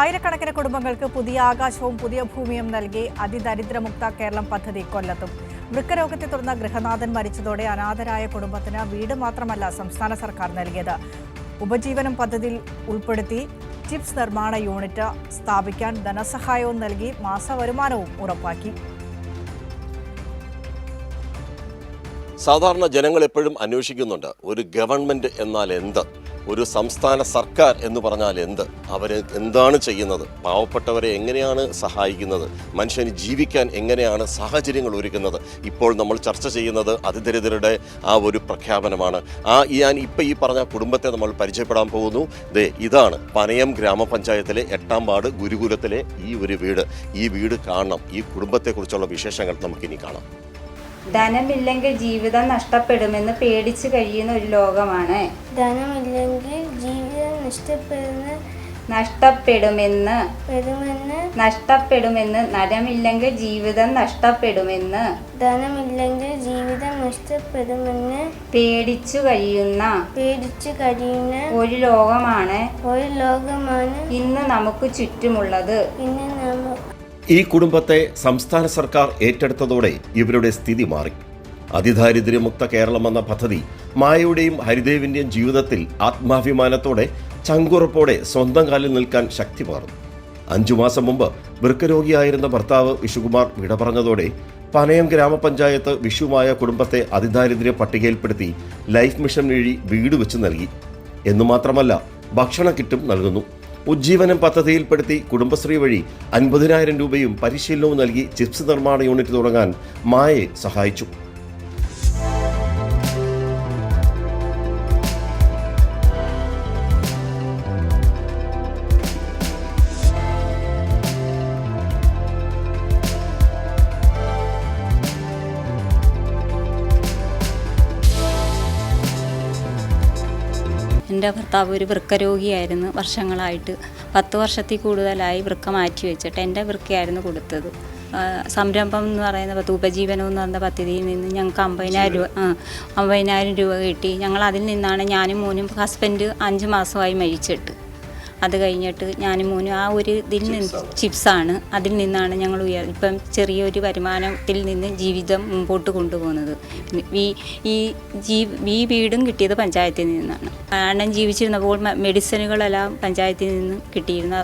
ആയിരക്കണക്കിന് കുടുംബങ്ങൾക്ക് പുതിയ ആകാശവും പുതിയ ഭൂമിയും നൽകി അതിദരിദ്രമുക്ത കേരളം പദ്ധതി കൊല്ലത്തും. വൃക്കരോഗത്തെ തുടർന്ന് ഗൃഹനാഥൻ മരിച്ചതോടെ അനാഥരായ കുടുംബത്തിന് വീട് മാത്രമല്ല സംസ്ഥാന സർക്കാർ നൽകിയത്. ഉപജീവനം പദ്ധതിയിൽ ഉൾപ്പെടുത്തി ചിപ്സ് നിർമ്മാണ യൂണിറ്റ് സ്ഥാപിക്കാൻ ധനസഹായവും നൽകി മാസവരുമാനവും ഉറപ്പാക്കി. സാധാരണ ജനങ്ങൾ എപ്പോഴും അന്വേഷിക്കുന്നുണ്ട് ഒരു ഗവൺമെന്റ് എന്നാൽ എന്ത്? ഒരു സംസ്ഥാന സർക്കാർ എന്ന് പറഞ്ഞാൽ എന്ത്? അവർ എന്താണ് ചെയ്യുന്നത്? പാവപ്പെട്ടവരെ എങ്ങനെയാണ് സഹായിക്കുന്നത്? മനുഷ്യന് ജീവിക്കാൻ എങ്ങനെയാണ് സാഹചര്യങ്ങൾ ഒരുക്കുന്നത്? ഇപ്പോൾ നമ്മൾ ചർച്ച ചെയ്യുന്നത് അതിദരിദ്രരുടെ ആ ഒരു പ്രഖ്യാപനമാണ്. ആ ഞാൻ ഇപ്പം ഈ പറഞ്ഞ കുടുംബത്തെ നമ്മൾ പരിചയപ്പെടാൻ പോകുന്നു. ദേ ഇതാണ് പനയം ഗ്രാമപഞ്ചായത്തിലെ എട്ടാം വാർഡ് ഗുരുകുലത്തിലെ ഈ ഒരു വീട്. ഈ വീട് കാണണം. ഈ കുടുംബത്തെക്കുറിച്ചുള്ള വിശേഷങ്ങൾ നമുക്കിനി കാണാം. ധനമില്ലെങ്കിൽ ജീവിതം നഷ്ടപ്പെടുമെന്ന് പേടിച്ചു കഴിയുന്ന ഒരു ലോകമാണ്. ധനമില്ലെങ്കിൽ ജീവിതം നഷ്ടപ്പെടുന്ന നഷ്ടപ്പെടുമെന്ന്. പെടുമെന്ന്. നഷ്ടപ്പെടുമെന്ന്. നരമില്ലെങ്കിൽ ജീവിതം നഷ്ടപ്പെടുമെന്ന്. ധനമില്ലെങ്കിൽ ജീവിതം നഷ്ടപ്പെടുമെന്ന്. പേടിച്ചു കഴിയുന്ന പേടിച്ചു കഴിയുന്ന ഒരു ലോകമാണ്. ഒരു ലോകമാണ്. ഇന്ന് നമുക്ക് ചുറ്റുമുള്ളത്. ഇന്ന് നാം ഈ കുടുംബത്തെ സംസ്ഥാന സർക്കാർ ഏറ്റെടുത്തതോടെ ഇവരുടെ സ്ഥിതി മാറി. അതിദാരിദ്ര്യമുക്ത കേരളം എന്ന പദ്ധതി മായയുടെയും ഹരിദേവിന്റെയും ജീവിതത്തിൽ ആത്മാഭിമാനത്തോടെ ചങ്കുറപ്പോടെ സ്വന്തം കാലിൽ നിൽക്കാൻ ശക്തി പകർന്നു. അഞ്ചു മാസം മുമ്പ് വൃക്കരോഗിയായിരുന്ന ഭർത്താവ് വിഷുകുമാർ വിട പറഞ്ഞതോടെ പനയം ഗ്രാമപഞ്ചായത്ത് വിഷുമായ കുടുംബത്തെ അതിദാരിദ്ര്യ പട്ടികയിൽപ്പെടുത്തി ലൈഫ് മിഷൻ വഴി വീട് വെച്ച് നൽകി. എന്നുമാത്രമല്ല ഭക്ഷണ കിറ്റും നൽകുന്നു. ഉജ്ജീവനം പദ്ധതിയിൽപ്പെടുത്തി കുടുംബശ്രീ വഴി അൻപതിനായിരം രൂപയും പരിശീലനവും നൽകി ചിപ്സ് നിർമ്മാണ യൂണിറ്റ് തുടങ്ങാൻ മായെ സഹായിച്ചു. എന്റെ ഭർത്താവ് ഒരു വൃക്കരോഗിയായിരുന്നു. വർഷങ്ങളായിട്ട് പത്ത് വർഷത്തിൽ കൂടുതലായി വൃക്ക മാറ്റി വെച്ചിട്ട് എന്റെ വൃക്കയായിരുന്നു കൊടുത്തത്. സംരംഭം എന്ന് പറയുന്ന പത്ത് ഉപജീവനം എന്ന് പറയുന്ന പദ്ധതിയിൽ നിന്ന് ഞങ്ങൾക്ക് അമ്പതിനായിരം രൂപ അമ്പതിനായിരം രൂപ കിട്ടി. ഞങ്ങൾ അതിൽ നിന്നാണ് ഞാനും മോനും ഹസ്ബൻഡ് അഞ്ച് മാസമായി മരിച്ചിട്ട്. അത് കഴിഞ്ഞിട്ട് ഞാനും മോനും ആ ഒരു ഇതിൽ നിന്ന് ചിപ്സാണ് അതിൽ നിന്നാണ് ഞങ്ങൾ ഉയർ ഇപ്പം ചെറിയൊരു വരുമാനത്തിൽ നിന്ന് ജീവിതം മുമ്പോട്ട് കൊണ്ടുപോകുന്നത്. ഈ ഈ ജീ ഈ വീടും കിട്ടിയത് പഞ്ചായത്തിൽ നിന്നാണ്. അണ്ണൻ ജീവിച്ചിരുന്നപ്പോൾ മെഡിസിനുകളെല്ലാം പഞ്ചായത്തിൽ നിന്ന് കിട്ടിയിരുന്ന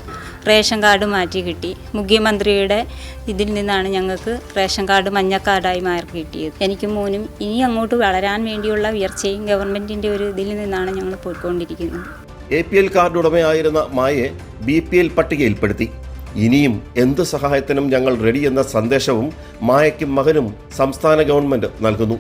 റേഷൻ കാർഡ് മാറ്റി കിട്ടി. മുഖ്യമന്ത്രിയുടെ ഇതിൽ നിന്നാണ് ഞങ്ങൾക്ക് റേഷൻ കാർഡ് മഞ്ഞ കാർഡായി മാറി കിട്ടിയത്. എനിക്കും മോനും ഇനി അങ്ങോട്ട് വളരാൻ വേണ്ടിയുള്ള ഉയർച്ചയും ഗവൺമെന്റിന്റെ ഒരു ഇതിൽ നിന്നാണ് ഞങ്ങൾ പോയിക്കൊണ്ടിരിക്കുന്നത്. എ പി എൽ കാർഡ് ഉടമയായിരുന്ന മായെ ബി പി എൽ പട്ടികയിൽപ്പെടുത്തി. ഇനിയും എന്ത് സഹായത്തിനും ഞങ്ങൾ റെഡി എന്ന സന്ദേശവും മായയ്ക്കും മകനും സംസ്ഥാന ഗവൺമെന്റ് നൽകുന്നു.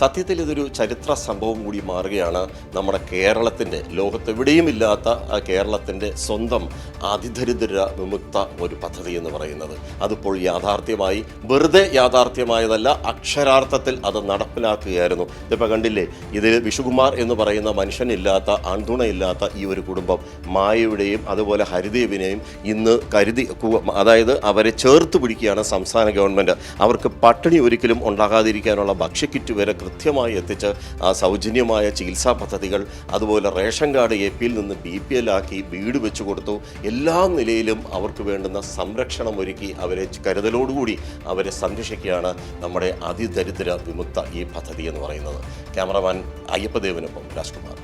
സത്യത്തിൽ ഇതൊരു ചരിത്ര സംഭവം കൂടി മാറുകയാണ്. നമ്മുടെ കേരളത്തിന്റെ ലോകത്തെവിടെയും ഇല്ലാത്ത കേരളത്തിന്റെ സ്വന്തം അതിദരിദ്ര വിമുക്ത ഒരു പദ്ധതി എന്ന് പറയുന്നത്. അതിപ്പോൾ യാഥാർത്ഥ്യമായി വെറുതെ യാഥാർത്ഥ്യമായതല്ല അക്ഷരാർത്ഥത്തിൽ അത് നടപ്പിലാക്കുകയായിരുന്നു. ഇതിപ്പോൾ കണ്ടില്ലേ ഇതിൽ വിഷുകുമാർ എന്ന് പറയുന്ന മനുഷ്യനില്ലാത്ത അൺതുണയില്ലാത്ത ഈ ഒരു കുടുംബം മായയുടെയും അതുപോലെ ഹരിദേവിനെയും ഇന്ന് കരുതി അതായത് അവരെ ചേർത്ത് പിടിക്കുകയാണ് സംസ്ഥാന ഗവൺമെന്റ് അവർക്ക് പട്ടിണി ഒരിക്കലും ഉണ്ടാകാതിരിക്കാനുള്ള ഭക്ഷ്യക്കിറ്റ് വരെ കൃത്യമായി എത്തിച്ച് ആ സൗജന്യമായ ചികിത്സാ പദ്ധതികൾ അതുപോലെ റേഷൻ കാർഡ് എ പിയിൽ നിന്ന് ബി പി എൽ ആക്കി വീട് വെച്ചു കൊടുത്തു. എല്ലാ നിലയിലും അവർക്ക് വേണ്ടുന്ന സംരക്ഷണം ഒരുക്കി അവരെ കരുതലോടുകൂടി അവരെ സംരക്ഷിക്കുകയാണ് നമ്മുടെ അതിദരിദ്ര വിമുക്ത ഈ പദ്ധതി എന്ന് പറയുന്നത്. ക്യാമറമാൻ അയ്യപ്പദേവനൊപ്പം രാജ്കുമാർ.